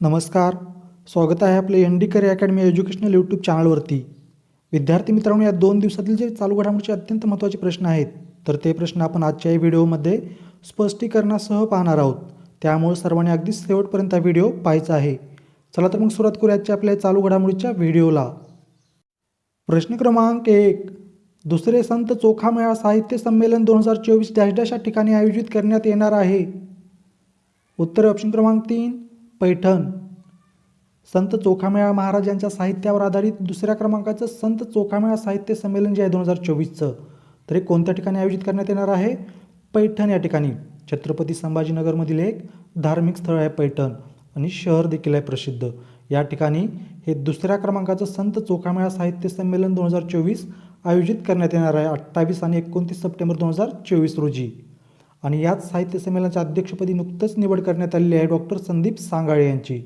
नमस्कार. स्वागत आहे आपले N D career academy educational YouTube चॅनलवरती विद्यार्थी मित्रांनो या दोन दिवसातील जे चालू घडामोडीचे अत्यंत महत्त्वाचे प्रश्न आहेत तर ते प्रश्न आपण आजच्या या व्हिडिओमध्ये स्पष्टीकरणासह पाहणार आहोत. त्यामुळे सर्वांनी अगदी शेवटपर्यंत हा व्हिडिओ पाहायचा आहे. चला तर मग सुरुवात करू आजच्या आपल्या चालू घडामोडीच्या व्हिडिओला. प्रश्न क्रमांक एक. दुसरे संत चोखामेळा साहित्य संमेलन दोन हजार चोवीस डॅश डॅश या ठिकाणी आयोजित करण्यात येणार आहे. उत्तर ऑप्शन क्रमांक तीन. पैठण. संत चोखामेळा महाराज यांच्या साहित्यावर आधारित दुसऱ्या क्रमांकाचं संत चोखामेळा साहित्य संमेलन जे आहे दोन हजार चोवीसचं. तर हे कोणत्या ठिकाणी आयोजित करण्यात येणार आहे? पैठण या ठिकाणी. छत्रपती संभाजीनगरमधील एक धार्मिक स्थळ आहे पैठण आणि शहर देखील आहे प्रसिद्ध. या ठिकाणी हे दुसऱ्या क्रमांकाचं संत चोखामेळा साहित्य संमेलन दोन हजार चोवीस आयोजित करण्यात येणार आहे अठ्ठावीस आणि एकोणतीस सप्टेंबर दोन हजार चोवीस रोजी. आणि याच साहित्य संमेलनाच्या अध्यक्षपदी नुकतंच निवड करण्यात आलेली आहे डॉक्टर संदीप सांगाळे यांची.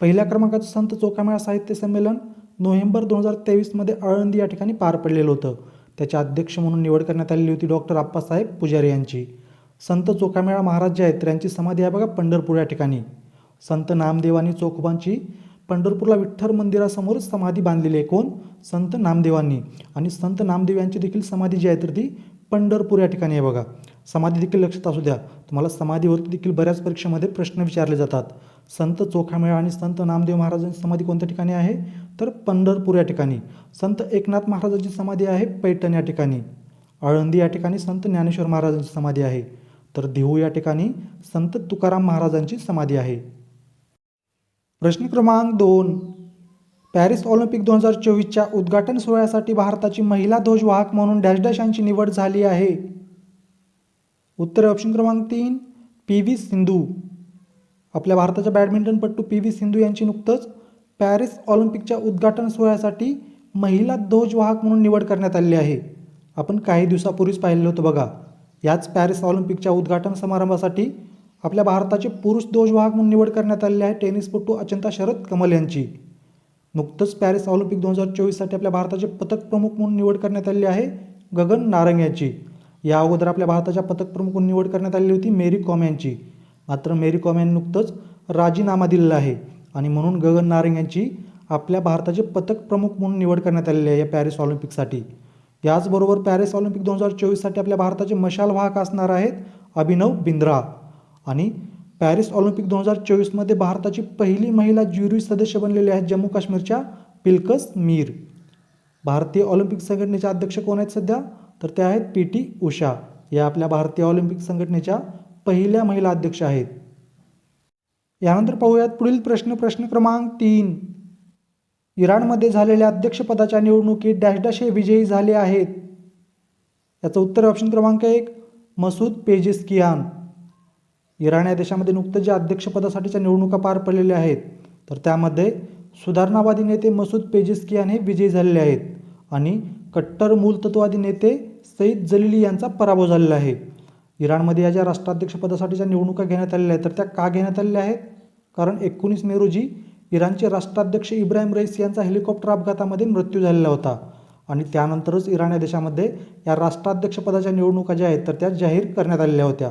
पहिल्या क्रमांकाचं संत चोखामेळा साहित्य संमेलन नोव्हेंबर दोन हजार तेवीसमध्ये आळंदी या ठिकाणी पार पडलेलं होतं. त्याच्या अध्यक्ष म्हणून निवड करण्यात आलेली होती डॉक्टर आप्पासाहेब पुजारी यांची. संत चोखामेळा महाराज जे आहेत तर यांची समाधी आहे बघा पंढरपूर या ठिकाणी. संत नामदेवांनी चोखोबांची पंढरपूरला विठ्ठल मंदिरासमोर समाधी बांधलेली आहे. कोण? संत नामदेवांनी. आणि संत नामदेव यांची देखील समाधी जी आहे तर ती पंढरपूर या ठिकाणी आहे बघा. समाधी देखील लक्षात असू द्या. तुम्हाला समाधीवरती देखील बऱ्याच परीक्षेमध्ये प्रश्न विचारले जातात. संत चोखामेळा आणि संत नामदेव महाराजांची समाधी कोणत्या ठिकाणी आहे? तर पंढरपूर या ठिकाणी. संत एकनाथ महाराजांची समाधी आहे पैठण या ठिकाणी. आळंदी या ठिकाणी संत ज्ञानेश्वर महाराजांची समाधी आहे. तर देहू या ठिकाणी संत तुकाराम महाराजांची समाधी आहे. प्रश्न क्रमांक दोन. पॅरिस ऑलिम्पिक दोन हजार चोवीसच्या उद्घाटन सोहळ्यासाठी भारताची महिला ध्वजवाहक म्हणून डॅश डॅशांची निवड झाली आहे. उत्तर ऑप्शन क्रमांक तीन पी व्ही सिंधू. आपल्या भारताच्या बॅडमिंटनपटू पी व्ही सिंधू यांची नुकतंच पॅरिस ऑलिम्पिकच्या उद्घाटन सोहळ्यासाठी महिला ध्वजवाहक म्हणून निवड करण्यात आली आहे. आपण काही दिवसापूर्वीच पाहिलेलं होतं बघा. याच पॅरिस ऑलिम्पिकच्या उद्घाटन समारंभासाठी आपल्या भारताचे पुरुष ध्वजवाहक म्हणून निवड करण्यात आलेली आहे टेनिसपटू अचंता शरद कमल यांची. नुकतंच पॅरिस ऑलिम्पिक दोन हजार चोवीससाठी आपल्या भारताचे पथक प्रमुख म्हणून निवड करण्यात आली आहे गगन नारंग याची. या अगोदर आपल्या भारताच्या पथक प्रमुख निवड करण्यात आलेली होती मेरी कॉम यांची मात्र मेरी कॉम यांनी नुकतंच राजीनामा दिलेला आहे. आणि म्हणून गगन नारंग यांची आपल्या भारताचे पथक प्रमुख म्हणून निवड करण्यात आलेली आहे या पॅरिस ऑलिम्पिकसाठी. याचबरोबर पॅरिस ऑलिम्पिक दोन हजार चोवीससाठी आपल्या भारताचे मशाल वाहक असणार आहेत अभिनव बिंद्रा. आणि पॅरिस ऑलिम्पिक दोन हजार चोवीसमध्ये भारताची पहिली महिला ज्युरी सदस्य बनलेली आहेत जम्मू काश्मीरच्या पिल्कस मीर. भारतीय ऑलिम्पिक संघटनेचे अध्यक्ष कोण आहेत सध्या? तर त्या आहेत पी टी उषा. या आपल्या भारतीय ऑलिम्पिक संघटनेच्या पहिल्या महिला अध्यक्ष आहेत. यानंतर पाहूयात पुढील प्रश्न प्रश्न क्रमांक तीन. इराणमध्ये झालेल्या अध्यक्षपदाच्या निवडणुकीत डॅश डॅश हे विजयी झाले आहेत. याचं उत्तर ऑप्शन क्रमांक एक मसूद पेजिस्कियान. इराण या देशामध्ये नुकतंच ज्या अध्यक्षपदासाठीच्या निवडणुका पार पडलेल्या आहेत तर त्यामध्ये सुधारणावादी नेते मसूद पेजिस्कियान हे विजयी झालेले आहेत आणि कट्टर मूलतत्वादी नेते सईद जलिली यांचा पराभव झालेला आहे. इराणमध्ये या ज्या राष्ट्राध्यक्षपदासाठीच्या निवडणुका घेण्यात आलेल्या आहेत तर त्या का घेण्यात आलेल्या आहेत? कारण एकोणीस मे रोजी इराणचे राष्ट्राध्यक्ष इब्राहिम रईस यांचा हेलिकॉप्टर अपघातामध्ये मृत्यू झालेला होता. आणि त्यानंतरच इराण या देशामध्ये या राष्ट्राध्यक्षपदाच्या निवडणुका ज्या आहेत तर त्या जाहीर करण्यात आलेल्या होत्या.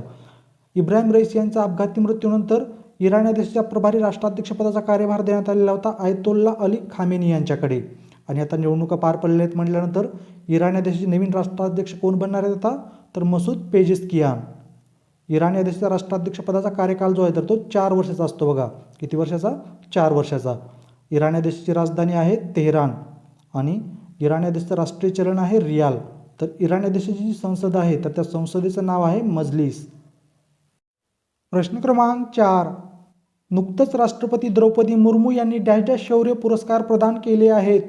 इब्राहिम रईस यांच्या अपघाती मृत्यूनंतर इराण या देशाच्या प्रभारी राष्ट्राध्यक्षपदाचा कार्यभार देण्यात आलेला होता आयतोल्ला अली खामेनी यांच्याकडे. आणि आता निवडणुका पार पडल्या आहेत म्हटल्यानंतर इराण या देशाचे नवीन राष्ट्राध्यक्ष कोण बनणार आहेत आता? तर मसूद पेजिस्कियान. इराण या देशाच्या राष्ट्राध्यक्षपदाचा कार्यकाल जो आहे तर तो चार वर्षाचा असतो बघा. किती वर्षाचा? चार वर्षाचा. इराण या देशाची राजधानी आहे तेहरान आणि इराण या देशाचं राष्ट्रीय चलन आहे रियाल. तर इराण या देशाची जी संसद आहे तर त्या संसदेचं नाव आहे मजलिस. प्रश्न क्रमांक चार. नुकतंच राष्ट्रपती द्रौपदी मुर्मू यांनी डॅश डॅश शौर्य पुरस्कार प्रदान केले आहेत.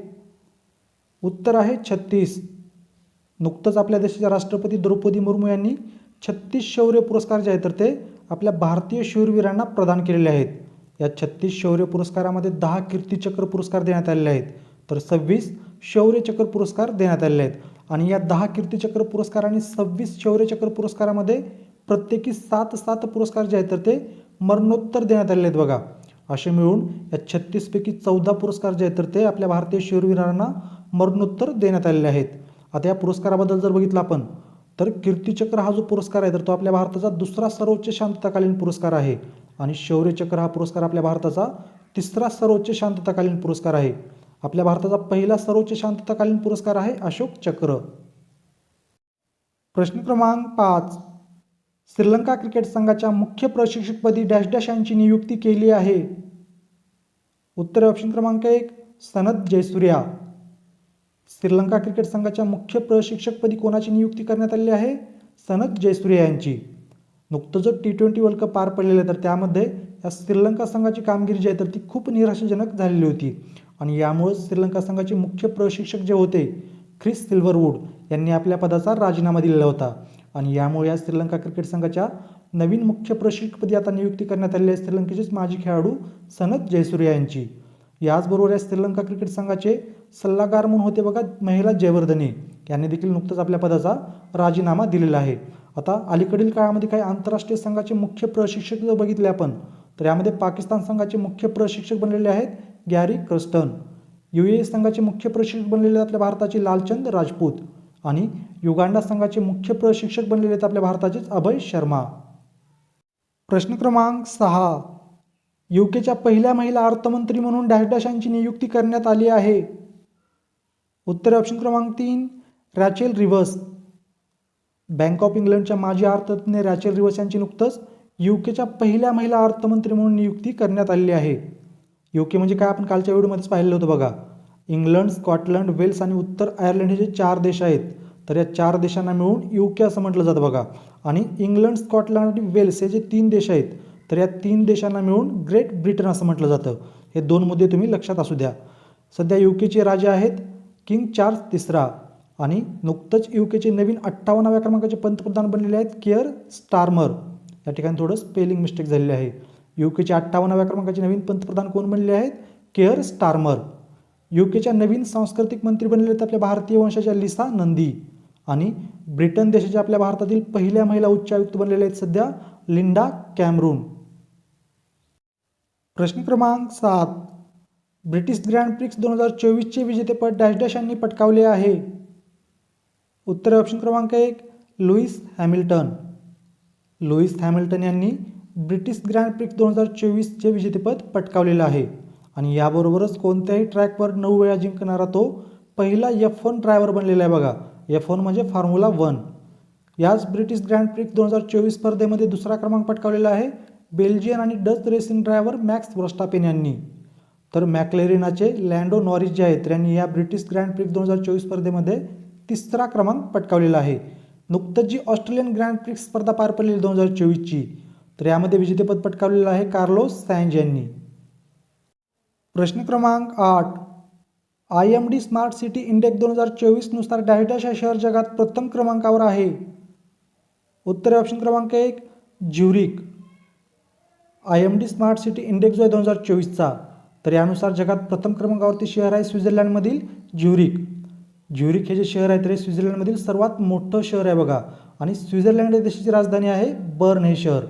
उत्तर आहे छत्तीस. नुकतंच आपल्या देशाच्या राष्ट्रपती द्रौपदी मुर्मू यांनी छत्तीस शौर्य पुरस्कार जे आहेत तर ते आपल्या भारतीय शूरवीरांना प्रदान केलेले आहेत. या छत्तीस शौर्य पुरस्कारामध्ये दहा कीर्तीचक्र पुरस्कार देण्यात आलेले आहेत. तर सव्वीस शौर्यचक्र पुरस्कार देण्यात आलेले आहेत. आणि या दहा कीर्तीचक्र पुरस्कार आणि सव्वीस शौर्यचक्र पुरस्कारामध्ये प्रत्येकी सात सात पुरस्कार जे आहेत तर ते मरणोत्तर देण्यात आलेले आहेत बघा. असे मिळून या छत्तीसपैकी चौदा पुरस्कार जे आहेत तर ते आपल्या भारतीय शूरवीरांना मरणोत्तर देण्यात आलेले आहेत. आता या पुरस्काराबद्दल जर बघितलं आपण तर कीर्तीचक्र हा जो पुरस्कार आहे तर तो आपल्या भारताचा दुसरा सर्वोच्च शांतताकालीन पुरस्कार आहे. आणि शौर्यचक्र हा पुरस्कार आपल्या भारताचा तिसरा सर्वोच्च शांतताकालीन पुरस्कार आहे. आपल्या भारताचा पहिला सर्वोच्च शांतताकालीन पुरस्कार आहे अशोक चक्र. प्रश्न क्रमांक पाच. श्रीलंका क्रिकेट संघाच्या मुख्य प्रशिक्षकपदी डॅश डॅश यांची नियुक्ती केली आहे. उत्तर ऑप्शन क्रमांक एक सनद जयसूर्या. श्रीलंका क्रिकेट संघाच्या मुख्य प्रशिक्षकपदी कोणाची नियुक्ती करण्यात आली आहे? सनद जयसूर्या यांची. नुकतं जो टी ट्वेंटी वर्ल्ड कप पार पडलेलं आहे तर त्यामध्ये या श्रीलंका संघाची कामगिरी जी आहे तर ती खूप निराशाजनक झालेली होती. आणि यामुळे श्रीलंका संघाचे मुख्य प्रशिक्षक जे होते ख्रिस सिल्वरवूड यांनी आपल्या पदाचा राजीनामा दिलेला होता. आणि यामुळे या श्रीलंका क्रिकेट संघाच्या नवीन मुख्य प्रशिक्षकपदी आता नियुक्ती करण्यात आली आहे श्रीलंकेचेच माजी खेळाडू सनद जयसूर्या यांची. याचबरोबर या श्रीलंका क्रिकेट संघाचे सल्लागार म्हणून होते बघा महिला जयवर्धने. यांनी देखील नुकतंच आपल्या पदाचा राजीनामा दिलेला आहे. आता अलीकडील काळामध्ये काही आंतरराष्ट्रीय संघाचे मुख्य प्रशिक्षक जर बघितले आपण तर यामध्ये पाकिस्तान संघाचे मुख्य प्रशिक्षक बनलेले आहेत गॅरी क्रस्टन. यू ए संघाचे मुख्य प्रशिक्षक बनलेले आहेत आपल्या भारताचे लालचंद राजपूत. आणि युगांडा संघाचे मुख्य प्रशिक्षक बनलेले आहेत आपल्या भारताचेच अभय शर्मा. प्रश्न क्रमांक सहा. युकेच्या पहिल्या महिला अर्थमंत्री म्हणून डॅश डॅश यांची नियुक्ती करण्यात आली आहे. उत्तर ऑप्शन क्रमांक तीन रॅचेल रिव्हर्स बँक ऑफ इंग्लंडच्या माजी अर्थतज्ञ रॅचेल रिव्हर्स यांची नुकतंच युकेच्या पहिल्या महिला अर्थमंत्री म्हणून नियुक्ती करण्यात आलेली आहे. युके म्हणजे काय? आपण कालच्या व्हिडिओमध्येच पाहिलं होतं बघा. इंग्लंड स्कॉटलंड वेल्स आणि उत्तर आयर्लंड हे जे चार देश आहेत तर या चार देशांना मिळून युके असं म्हटलं जातं बघा. आणि इंग्लंड स्कॉटलंड आणि वेल्स हे जे तीन देश आहेत तर या तीन देशांना मिळून ग्रेट ब्रिटन असं म्हटलं जातं. हे दोन मुद्दे तुम्ही लक्षात असू द्या. सध्या युकेचे राजे आहेत किंग चार्ल्स तिसरा आणि नुकतंच यू केचे नवीन अठ्ठावन्नाव्या क्रमांकाचे पंतप्रधान बनलेले आहेत केअर स्टार्मर. या ठिकाणी थोडं स्पेलिंग मिस्टेक झालेली आहे. यू केच्या अठ्ठावन्नाव्या क्रमांकाचे नवीन पंतप्रधान कोण बनले आहेत? Keir Starmer. यू केच्या नवीन सांस्कृतिक मंत्री बनलेले आहेत आपल्या भारतीय वंशाच्या लिसा नंदी आणि ब्रिटन देशाच्या आपल्या भारतातील पहिल्या महिला उच्चायुक्त बनलेल्या आहेत सध्या लिंडा कॅमरून. प्रश्न क्रमांक सात. ब्रिटिश ग्रँड प्रिक्स दोन हजार चोवीसचे विजेतेपद डॅश डॅश यांनी पटकावले आहे. उत्तर ऑप्शन क्रमांक एक लुईस हॅमिल्टन. लुईस हॅमिल्टन यांनी ब्रिटिश ग्रँड प्रिक्स दोन हजार चोवीसचे विजेतेपद पटकावलेलं आहे. आणि याबरोबरच कोणत्याही ट्रॅकवर नऊ वेळा जिंकणारा तो पहिला एफ वन ड्रायव्हर बनलेला आहे बघा. एफ वन म्हणजे फॉर्म्युला वन याच ब्रिटिश ग्रँड प्रिक्स दोन हजार चोवीस स्पर्धेमध्ये दुसरा क्रमांक पटकावलेला आहे बेल्जियन आणि Dutch racing driver Max Verstappen यांनी. तर मॅक्लेरिनाचे लँडो नॉरिस जे आहेत यांनी या ब्रिटिश ग्रँड प्रिक्स दोन हजार चोवीस स्पर्धेमध्ये तिसरा क्रमांक पटकावलेला आहे. नुकतंच जी ऑस्ट्रेलियन ग्रँड प्रिक्स स्पर्धा पार पडलेली दोन हजार चोवीसची तर यामध्ये विजेतेपद पटकावलेलं आहे कार्लोस सॅन्ज यांनी. प्रश्न क्रमांक आठ I M D smart city index दोन हजार चोवीसनुसार डॅश डॅश हे शहर जगात प्रथम क्रमांकावर आहे. उत्तर ऑप्शन क्रमांक एक Zurich. I M D smart city index जो आहे दोन हजार चोवीसचा तर यानुसार जगात प्रथम क्रमांकावरती शहर आहे स्वित्झर्लंडमधील ज्युरिक. ज्युरिक हे जे शहर आहे तर हे स्वित्झर्लंडमधील सर्वात मोठं शहर आहे बघा. आणि स्वित्झर्लंड या देशाची राजधानी आहे बर्न हे शहर.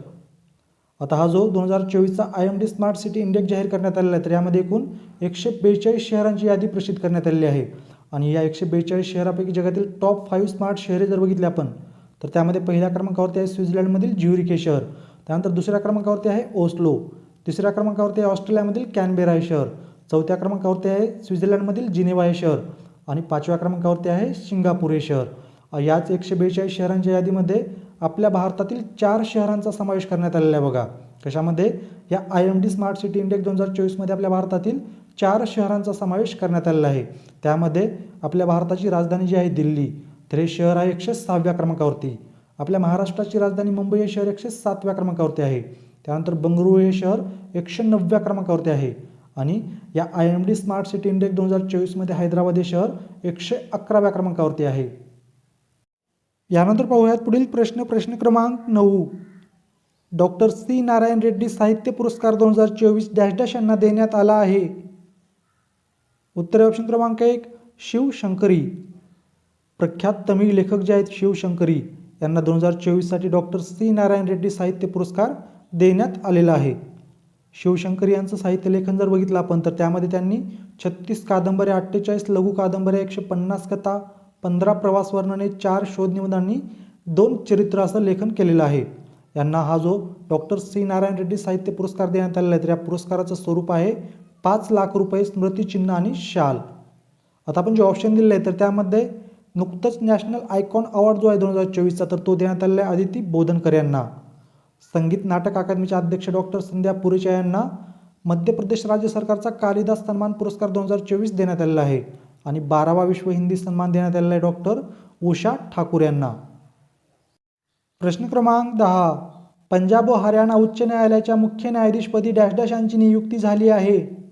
आता हा जो दोन हजार चोवीसचा I M D smart city index जाहीर करण्यात आलेला आहे तर यामध्ये एकूण एकशे बेचाळीस शहरांची यादी प्रसिद्ध करण्यात आलेली आहे. आणि या एकशे बेचाळीस शहरापैकी जगातील टॉप फाईव्ह स्मार्ट शहरे जर बघितले आपण तर त्यामध्ये पहिल्या क्रमांकावरती आहे स्वित्झर्लंडमधील ज्युरिक हे शहर. त्यानंतर दुसऱ्या क्रमांकावरती आहे ओस्लो. तिसऱ्या क्रमांकावरती आहे ऑस्ट्रेलियामधील कॅनबेरा हे शहर. चौथ्या क्रमांकावरती आहे स्वित्झर्लंडमधील जिनेवा हे शहर. आणि पाचव्या क्रमांकावरती आहे सिंगापूर हे शहर. याच एकशे बेचाळीस शहरांच्या यादीमध्ये आपल्या भारतातील चार शहरांचा समावेश करण्यात आलेला आहे बघा. कशामध्ये? या I M D smart city index दोन हजार चोवीसमध्ये आपल्या भारतातील चार शहरांचा समावेश करण्यात आलेला आहे. त्यामध्ये आपल्या भारताची राजधानी जी आहे दिल्ली तर हे शहर आहे एकशे सहाव्या क्रमांकावरती. आपल्या महाराष्ट्राची राजधानी मुंबई हे शहर एकशे सातव्या क्रमांकावरती आहे. त्यानंतर बंगळुरू हे शहर एकशे नवव्या क्रमांकावरती आहे. आणि या I M D smart city index दोन हजार चोवीसमध्ये हैदराबाद हे शहर एकशे अकराव्या क्रमांकावरती आहे. यानंतर पाहूयात पुढील प्रश्न प्रश्न क्रमांक नऊ. डॉक्टर सी नारायण रेड्डी साहित्य पुरस्कार दोन हजार चोवीस डॅश डॅश यांना देण्यात आला आहे. उत्तर ऑप्शन क्रमांक एक शिवशंकरी. प्रख्यात तमिळ लेखक जे आहेत शिवशंकरी यांना दोन हजार चोवीससाठी डॉक्टर सी नारायण रेड्डी साहित्य पुरस्कार देण्यात आलेला आहे. शिवशंकर यांचं साहित्य लेखन जर बघितलं आपण तर त्यामध्ये त्यांनी छत्तीस कादंबऱ्या अठ्ठेचाळीस लघु कादंबऱ्या एकशे पन्नास कथा पंधरा प्रवास वर्णने चार शोधनिबंधांनी दोन चरित्र असं लेखन केलेलं आहे. यांना हा जो डॉक्टर सी नारायण रेड्डी साहित्य पुरस्कार देण्यात आलेला आहे तर या पुरस्काराचं स्वरूप आहे पाच लाख रुपये स्मृतिचिन्ह आणि शाल. आता आपण जे ऑप्शन दिलेलं आहे तर त्यामध्ये नुकतंच नॅशनल आयकॉन अवॉर्ड जो आहे दोन हजार चोवीसचा तर तो देण्यात आलेला आहे आदिती बोधनकर यांना. संगीत नाटक अकादमीच्या अध्यक्ष डॉक्टर संध्या पुरेचा यांना मध्य प्रदेश राज्य सरकारचा कालिदास सन्मान पुरस्कार दोन हजार चोवीस देण्यात आलेला आहे आणि बारावा विश्व हिंदी सन्मान देण्यात आलेला आहे डॉक्टर उषा ठाकूर यांना. प्रश्न क्रमांक दहा. पंजाब व हरियाणा उच्च न्यायालयाच्या मुख्य न्यायाधीशपदी डॅश डॅश यांची नियुक्ती झाली आहे.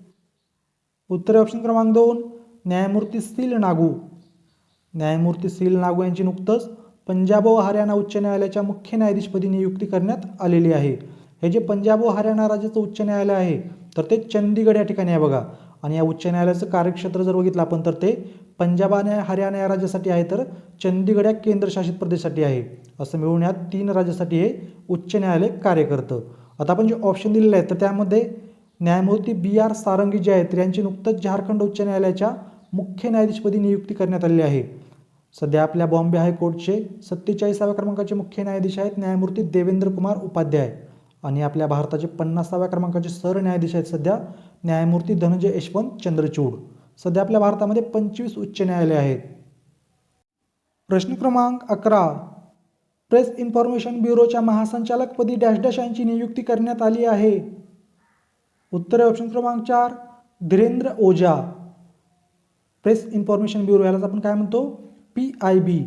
उत्तर ऑप्शन क्रमांक दोन. न्यायमूर्ती सील नागू. न्यायमूर्ती सील नागू यांची नुकतंच पंजाब व हरियाणा उच्च न्यायालयाच्या मुख्य न्यायाधीशपदी नियुक्ती करण्यात आलेली आहे. हे जे पंजाब व हरियाणा राज्याचं उच्च न्यायालय आहे तर ते चंदीगड या ठिकाणी आहे बघा. आणि या उच्च न्यायालयाचं कार्यक्षेत्र जर बघितलं आपण तर ते पंजाब आणि हरियाणा या राज्यासाठी आहे तर चंदीगड या केंद्रशासित प्रदेशासाठी आहे. असं मिळून या तीन राज्यासाठी हे उच्च न्यायालय कार्य करतं. आता आपण जे ऑप्शन दिलेलं आहे तर त्यामध्ये न्यायमूर्ती बी आर सारंगी जे आहेत यांची नुकतंच झारखंड उच्च न्यायालयाच्या मुख्य न्यायाधीशपदी नियुक्ती करण्यात आलेली आहे. सध्या आपल्या बॉम्बे हायकोर्टचे सत्तेचाळीसाव्या क्रमांकाचे मुख्य न्यायाधीश आहेत. न्यायमूर्ती देवेंद्र कुमार उपाध्याय आणि आपल्या भारताचे पन्नासाव्या क्रमांकाचे सरन्यायाधीश आहेत सध्या न्यायमूर्ती धनंजय यशवंत चंद्रचूड. सध्या आपल्या भारतामध्ये पंचवीस उच्च न्यायालय आहेत. प्रश्न क्रमांक अकरा. प्रेस इन्फॉर्मेशन ब्युरोच्या महासंचालकपदी डॅश डॅश यांची नियुक्ती करण्यात आली आहे. उत्तर ऑप्शन क्रमांक चार. Dhirendra Ojha. Press information bureau यालाच आपण काय म्हणतो? पी आय बी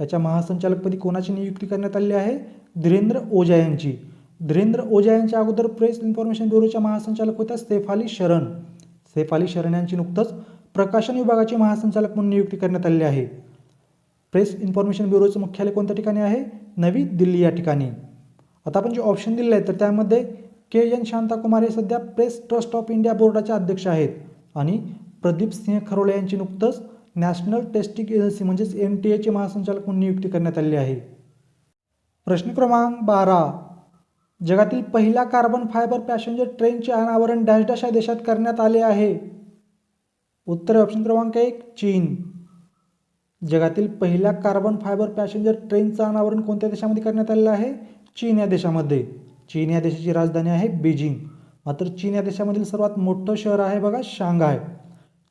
याच्या महासंचालकपदी कोणाची नियुक्ती करण्यात आली आहे? धीरेंद्र ओझा यांची. धीरेंद्र ओझा यांच्या अगोदर प्रेस इन्फॉर्मेशन ब्युरोच्या महासंचालक होत्या सेफाली शरण. सेफाली शरण यांची नुकतंच प्रकाशन विभागाचे महासंचालक म्हणून नियुक्ती करण्यात आलेली आहे. प्रेस इन्फॉर्मेशन ब्युरोचं मुख्यालय कोणत्या ठिकाणी आहे? नवी दिल्ली या ठिकाणी. आता आपण जे ऑप्शन दिलेलं आहे तर त्यामध्ये के एन शांताकुमार हे सध्या प्रेस ट्रस्ट ऑफ इंडिया बोर्डाचे अध्यक्ष आहेत आणि प्रदीप सिंह खरोळे यांची नुकतंच नॅशनल टेस्टिंग एजन्सी म्हणजेच एन टी एचे महासंचालक म्हणून नियुक्ती करण्यात आलेली आहे. प्रश्न क्रमांक बारा. जगातील पहिल्या कार्बन फायबर पॅसेंजर ट्रेनचे अनावरण डॅश डॅश या देशात करण्यात आले आहे. उत्तर ऑप्शन क्रमांक एक चीन. जगातील पहिल्या कार्बन फायबर पॅसेंजर ट्रेनचं अनावरण कोणत्या देशामध्ये करण्यात आलेलं आहे? चीन या देशामध्ये. चीन या देशाची राजधानी आहे बीजिंग. मात्र चीन या देशामधील सर्वात मोठं शहर आहे बघा शांघाय.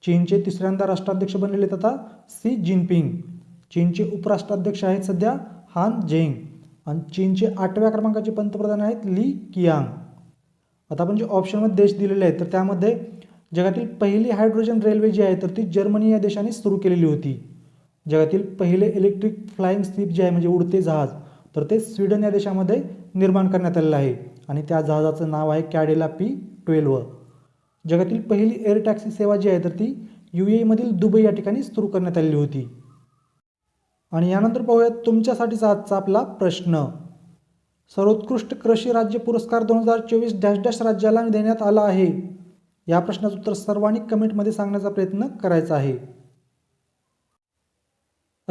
चीनचे तिसऱ्यांदा राष्ट्राध्यक्ष बनलेले आहेत आता सी जिनपिंग चीनचे उपराष्ट्राध्यक्ष आहेत सध्या हान जेंग आणि चीनचे आठव्या क्रमांकाचे पंतप्रधान आहेत ली कियांग. आता आपण जे ऑप्शनमध्ये देश दिलेले आहेत तर त्यामध्ये जगातील पहिली हायड्रोजन रेल्वे जी आहे तर ती जर्मनी या देशाने सुरू केलेली होती. जगातील पहिले इलेक्ट्रिक फ्लाईंग स्लीप जे आहे म्हणजे उडते जहाज तर ते स्वीडन या देशामध्ये निर्माण करण्यात आलेलं आहे. आणि त्या जहाजाचं नाव आहे कॅडेला पी ट्वेल्व. जगातील पहिली एअर टॅक्सी सेवा जी आहे तर ती यू एमधील दुबई या ठिकाणी सुरू करण्यात आलेली होती. आणि यानंतर पाहूयात तुमच्यासाठीचा आजचा आपला प्रश्न. सर्वोत्कृष्ट कृषी राज्य पुरस्कार दोन हजार चोवीस डॅश डॅश राज्याला देण्यात आला आहे. या प्रश्नाचं उत्तर सर्वांनी कमेंटमध्ये सांगण्याचा प्रयत्न करायचा आहे.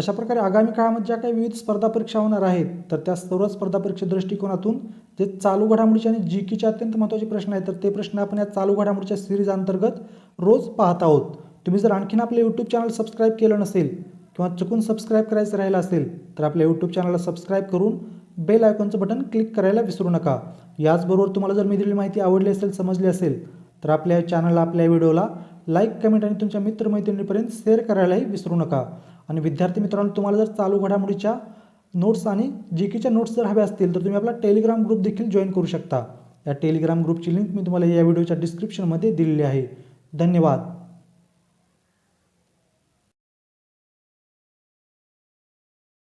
अशा प्रकारे आगामी काळामध्ये ज्या काही विविध स्पर्धा परीक्षा होणार आहेत तर त्या सर्व स्पर्धा परीक्षा दृष्टिकोनातून जे चालू घडामोडीचे आणि जी कीचे अत्यंत महत्त्वाचे प्रश्न आहेत तर ते प्रश्न आपण या चालू घडामोडीच्या सिरीज अंतर्गत रोज पाहत आहोत. तुम्ही जर आणखीन आपले यूट्यूब चॅनल सबस्क्राईब केलं नसेल किंवा चुकून सबस्क्राईब करायचं राहिलं असेल तर आपल्या यूट्यूब चॅनलला सबस्क्राईब करून बेल आयकॉनचं बटन क्लिक करायला विसरू नका. याचबरोबर तुम्हाला जर मी दिलेली माहिती आवडली असेल समजली असेल तर आपल्या चॅनलला आपल्या व्हिडिओला लाईक कमेंट आणि तुमच्या मित्रमैत्रिणीपर्यंत शेअर करायलाही विसरू नका. आणि विद्यार्थी मित्रांनो तुम्हाला जर चालू घडामोडीच्या नोट्स आणि जी केच्या नोट्स जर हव्या असतील तर तुम्ही आपला टेलिग्राम ग्रुप देखील जॉईन करू शकता. या टेलिग्राम ग्रुपची लिंक मी तुम्हाला या व्हिडिओच्या डिस्क्रिप्शनमध्ये दिलेली आहे. धन्यवाद.